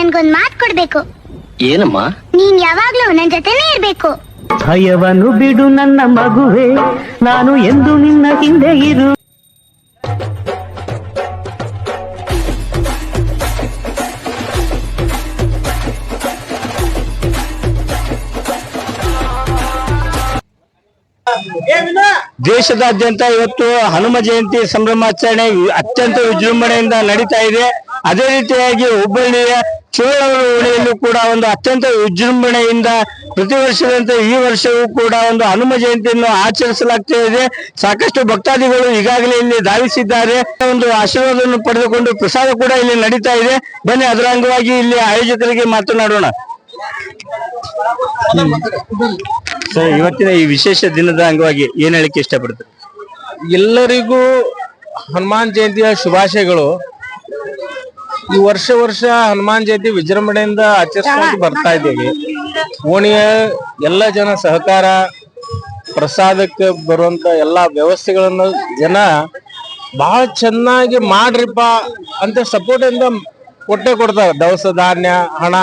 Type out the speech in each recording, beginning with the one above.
ನಿನ್ಗೊಂದ್ ಮಾತ್ ಕೊಡ್ಬೇಕು. ಏನಮ್ಮ? ನೀನ್ ಯಾವಾಗ್ಲೂ ನನ್ ಜೊತೆನೇ ಇರ್ಬೇಕು. ಭಯವನ್ನು ಬಿಡು ನನ್ನ ಮಗುವೆ ನಾನು ಎಂದು ನಿನ್ನ ಹಿಂದೆ ಇರು. ದೇಶದಾದ್ಯಂತ ಇವತ್ತು ಹನುಮ ಜಯಂತಿ ಸಂಭ್ರಮಾಚರಣೆ ಅತ್ಯಂತ ವಿಜೃಂಭಣೆಯಿಂದ ನಡೀತಾ ಇದೆ. ಅದೇ ರೀತಿಯಾಗಿ ಹುಬ್ಬಳ್ಳಿಯ ಓಣಿಯಲ್ಲೂ ಕೂಡ ಒಂದು ಅತ್ಯಂತ ವಿಜೃಂಭಣೆಯಿಂದ ಪ್ರತಿ ವರ್ಷದಂತೆ ಈ ವರ್ಷವೂ ಕೂಡ ಒಂದು ಹನುಮ ಜಯಂತಿಯನ್ನು ಆಚರಿಸಲಾಗ್ತಾ ಇದೆ. ಸಾಕಷ್ಟು ಭಕ್ತಾದಿಗಳು ಈಗಾಗಲೇ ಇಲ್ಲಿ ಧಾವಿಸಿದ್ದಾರೆ. ಒಂದು ಆಶೀರ್ವಾದವನ್ನು ಪಡೆದುಕೊಂಡು ಪ್ರಸಾದ ಕೂಡ ಇಲ್ಲಿ ನಡೀತಾ ಇದೆ. ಬನ್ನಿ, ಅದರ ಅಂಗವಾಗಿ ಇಲ್ಲಿ ಆಯೋಜಕರಿಗೆ ಮಾತನಾಡೋಣ. ಸರ್, ಇವತ್ತಿನ ಈ ವಿಶೇಷ ದಿನದ ಅಂಗವಾಗಿ ಏನ್ ಹೇಳಿಕೆ ಇಷ್ಟಪಡ್ತಾರೆ? ಎಲ್ಲರಿಗೂ ಹನುಮಾನ್ ಜಯಂತಿಯ ಶುಭಾಶಯಗಳು. ಈ ವರ್ಷ ವರ್ಷ ಹನುಮಾನ್ ಜಯಂತಿ ವಿಜೃಂಭಣೆಯಿಂದ ಆಚರಿಸ್ಕೊಂಡು ಬರ್ತಾ ಇದ್ದೀವಿ. ಓಣಿಯ ಎಲ್ಲ ಜನ ಸಹಕಾರ, ಪ್ರಸಾದಕ್ಕೆ ಬರುವಂತ ಎಲ್ಲಾ ವ್ಯವಸ್ಥೆಗಳನ್ನು ಜನ ಬಹಳ ಚೆನ್ನಾಗಿ ಮಾಡ್ರಿಪ್ಪ ಅಂತ ಸಪೋರ್ಟ್ ಇಂದ ಕೊಟ್ಟೆ ಕೊಡ್ತಾರೆ. ದವಸ ಧಾನ್ಯ, ಹಣ,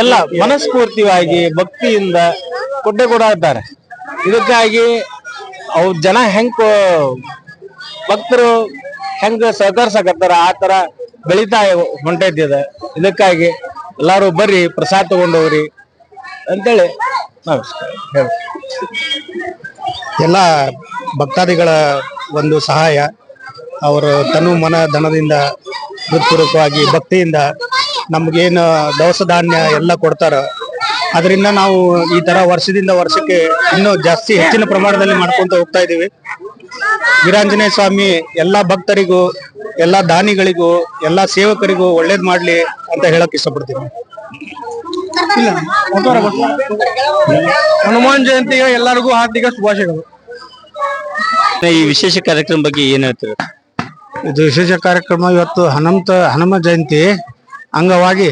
ಎಲ್ಲ ಮನಸ್ಫೂರ್ತಿಯಾಗಿ ಭಕ್ತಿಯಿಂದ ಕೊಟ್ಟೆ ಕೊಡತ್ತಾರೆ ಇದಕ್ಕಾಗಿ ಅವ್ರ ಜನ ಹೆಂಗ್, ಭಕ್ತರು ಹೆಂಗ ಸಹಕರಿಸಕತ್ತಾರ, ಆ ತರ ಬೆಳಿತಾ ಹೊಂಟೈತಿದೆ ಇದಕ್ಕಾಗಿ ಎಲ್ಲರೂ ಬರ್ರಿ, ಪ್ರಸಾದ ತಗೊಂಡೋಗ್ರಿ ಅಂತೇಳಿ ನಮಸ್ಕಾರ ಎಲ್ಲ ಭಕ್ತಾದಿಗಳ ಒಂದು ಸಹಾಯ. ಅವರು ತನು ಮನ ಧನದಿಂದ ಹೃತ್ಪೂರ್ವಕವಾಗಿ ಭಕ್ತಿಯಿಂದ ನಮಗೇನು ದವಸ ಧಾನ್ಯ ಎಲ್ಲ ಕೊಡ್ತಾರ, ಅದರಿಂದ ನಾವು ಈ ತರ ವರ್ಷದಿಂದ ವರ್ಷಕ್ಕೆ ಇನ್ನೂ ಜಾಸ್ತಿ ಹೆಚ್ಚಿನ ಪ್ರಮಾಣದಲ್ಲಿ ಮಾಡ್ಕೊಂತ ಹೋಗ್ತಾ ಇದ್ದೀವಿ. ವೀರಾಂಜನೇಯ ಸ್ವಾಮಿ, ಎಲ್ಲ ಭಕ್ತರಿಗೂ ಎಲ್ಲಾ ದಾನಿಗಳಿಗೂ ಎಲ್ಲಾ ಸೇವಕರಿಗೂ ಒಳ್ಳೇದ್ ಮಾಡ್ಲಿ ಅಂತ ಹೇಳಕ್ ಇಷ್ಟಪಡ್ತೀನಿ. ಹನುಮಾನ್ ಜಯಂತಿಗೆ ಎಲ್ಲರಿಗೂ ಹಾರ್ದಿಕ ಶುಭಾಶಯಗಳು. ಈ ವಿಶೇಷ ಕಾರ್ಯಕ್ರಮ ಬಗ್ಗೆ ಏನ್ ಹೇಳ್ತಾರೆ? ಇದು ವಿಶೇಷ ಕಾರ್ಯಕ್ರಮ ಇವತ್ತು ಹನುಮಂತ ಹನುಮ ಜಯಂತಿ ಅಂಗವಾಗಿ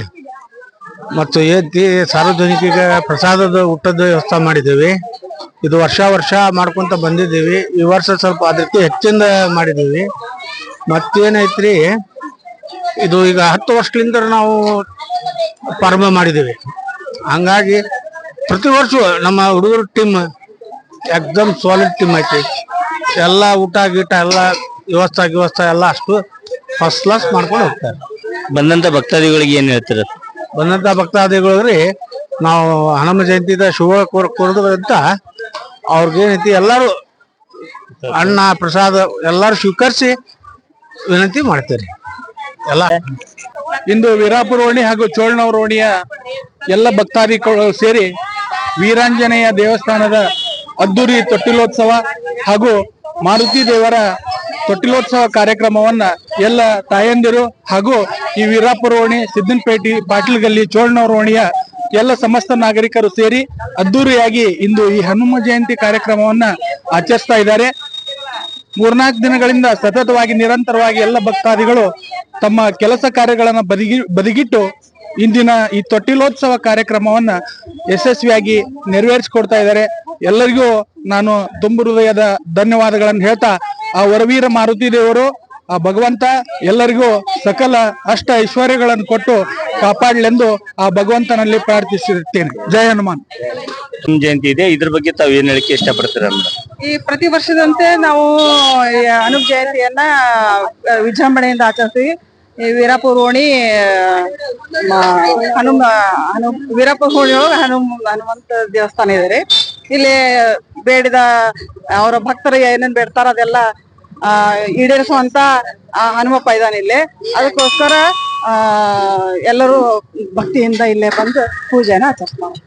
ಮತ್ತು ಏತಿ ಸಾರ್ವಜನಿಕರಿಗೆ ಪ್ರಸಾದದ ಊಟದ ವ್ಯವಸ್ಥೆ ಮಾಡಿದ್ದೀವಿ. ಇದು ವರ್ಷ ವರ್ಷ ಮಾಡ್ಕೊಂತ ಬಂದಿದ್ದೀವಿ. ಈ ವರ್ಷ ಸ್ವಲ್ಪ ಅದಕ್ಕೆ ಹೆಚ್ಚಿಂದ ಮಾಡಿದ್ದೀವಿ. ಮತ್ತೇನೈತ್ರಿ? ಇದು ಈಗ ಹತ್ತು ವರ್ಷಗಳಿಂದ ನಾವು ಪ್ರಾರಂಭ ಮಾಡಿದ್ದೀವಿ. ಹಂಗಾಗಿ ಪ್ರತಿ ವರ್ಷ ನಮ್ಮ ಹುಡುಗರ ಟೀಮ್ ಎಕ್ದಮ್ ಸಾಲಿಡ್ ಟೀಮ್ ಐತಿ. ಎಲ್ಲ ಊಟ ಗೀಟ ಎಲ್ಲ ವ್ಯವಸ್ಥೆ ವ್ಯವಸ್ಥೆ ಎಲ್ಲ ಅಷ್ಟು ಫಸ್ಟ್ ಕ್ಲಾಸ್ ಮಾಡ್ಕೊಂಡು ಹೋಗ್ತಾರೆ. ಬಂದಂತ ಭಕ್ತಾದಿಗಳಿಗೆ ಏನ್ ಹೇಳ್ತಾರೆ? ಬಂದಂತ ಭಕ್ತಾದಿಗಳಿಗೆ ನಾವು ಹನುಮ ಜಯಂತಿದ ಶುಭ ಕೋರ್ ಅವ್ರಿಗೆ ಅವ್ರಿಗೇನೈತಿ ಎಲ್ಲರೂ ಅನ್ನ ಪ್ರಸಾದ ಎಲ್ಲರೂ ಸ್ವೀಕರಿಸಿ ವಿನಂತಿ ಮಾಡ್ತೇನೆ. ಎಲ್ಲ ಇಂದು ವೀರಾಪುರ ಓಣಿ ಹಾಗೂ ಚೋಳನವರ ಓಣಿಯ ಎಲ್ಲ ಭಕ್ತಾದಿಗಳು ಸೇರಿ ವೀರಾಂಜನೇಯ ದೇವಸ್ಥಾನದ ಅದ್ದೂರಿ ತೊಟ್ಟಿಲೋತ್ಸವ ಹಾಗೂ ಮಾರುತಿ ದೇವರ ತೊಟ್ಟಿಲೋತ್ಸವ ಕಾರ್ಯಕ್ರಮವನ್ನ ಎಲ್ಲ ತಾಯಂದಿರು ಹಾಗೂ ಈ ವೀರಾಪುರ ಓಣಿ ಸಿದ್ದನಪೇಟೆ ಪಾಟೀಲ್ಗಲ್ಲಿ ಚೋಳನವರ ಓಣಿಯ ಎಲ್ಲ ಸಮಸ್ತ ನಾಗರಿಕರು ಸೇರಿ ಅದ್ದೂರಿಯಾಗಿ ಇಂದು ಈ ಹನುಮ ಜಯಂತಿ ಕಾರ್ಯಕ್ರಮವನ್ನ ಆಚರಿಸ್ತಾ ಇದ್ದಾರೆ. ಮೂರ್ನಾಲ್ಕು ದಿನಗಳಿಂದ ಸತತವಾಗಿ ನಿರಂತರವಾಗಿ ಎಲ್ಲ ಭಕ್ತಾದಿಗಳು ತಮ್ಮ ಕೆಲಸ ಕಾರ್ಯಗಳನ್ನ ಬದಿಗಿ, ಬದಿಗಿಟ್ಟು ಇಂದಿನ ಈ ತೊಟ್ಟಿಲೋತ್ಸವ ಕಾರ್ಯಕ್ರಮವನ್ನ ಯಶಸ್ವಿಯಾಗಿ ನೆರವೇರಿಸಿಕೊಡ್ತಾ ಇದ್ದಾರೆ. ಎಲ್ಲರಿಗೂ ನಾನು ತುಂಬು ಹೃದಯದ ಧನ್ಯವಾದಗಳನ್ನು ಹೇಳ್ತಾ, ಆ ವರವೀರ ಮಾರುತಿ ದೇವರು ಆ ಭಗವಂತ ಎಲ್ಲರಿಗೂ ಸಕಲ ಅಷ್ಟ ಐಶ್ವರ್ಯಗಳನ್ನು ಕೊಟ್ಟು ಕಾಪಾಡ್ಲೆಂದು ಆ ಭಗವಂತನಲ್ಲಿ ಪ್ರಾರ್ಥಿಸಿರುತ್ತೇನೆ ಜಯ ಹನುಮಾನ್. ಹನುಮ ಜಯಂತಿ ಇದೆ. ಇದ್ರ ಬಗ್ಗೆ ತಾವು ಏನ್ ಹೇಳಿಕೆ ಇಷ್ಟಪಡ್ತೀರಾ ಈ ಪ್ರತಿ ವರ್ಷದಂತೆ ನಾವು ಈ ಅನುಪ್ ಜಯಂತಿಯನ್ನ ವಿಜೃಂಭಣೆಯಿಂದ ಆಚರಿಸ್ತೀವಿ. ಈ ವೀರಾಪುರ ಓಣಿ ಮ, ಹನುಮ ಹನು ವೀರಾಪುರ ಓಣಿ ಒಳಗೆ ಹನುಮ ಹನುಮಂತ ದೇವಸ್ಥಾನ ಇದೆ ರೀ. ಇಲ್ಲಿ ಬೇಡಿದ ಅವರ ಭಕ್ತರಿಗೆ ಏನೇನ್ ಬೇಡ್ತಾರ ಅದೆಲ್ಲ ಈಡೇರಿಸುವಂತ ಹನುಮಪ್ಪ ಇದಾನೆ ಇಲ್ಲಿ. ಅದಕ್ಕೋಸ್ಕರ ಎಲ್ಲರೂ ಭಕ್ತಿಯಿಂದ ಇಲ್ಲೇ ಬಂದು ಪೂಜೆನ ಆಚರಿಸ್ತಾರೆ.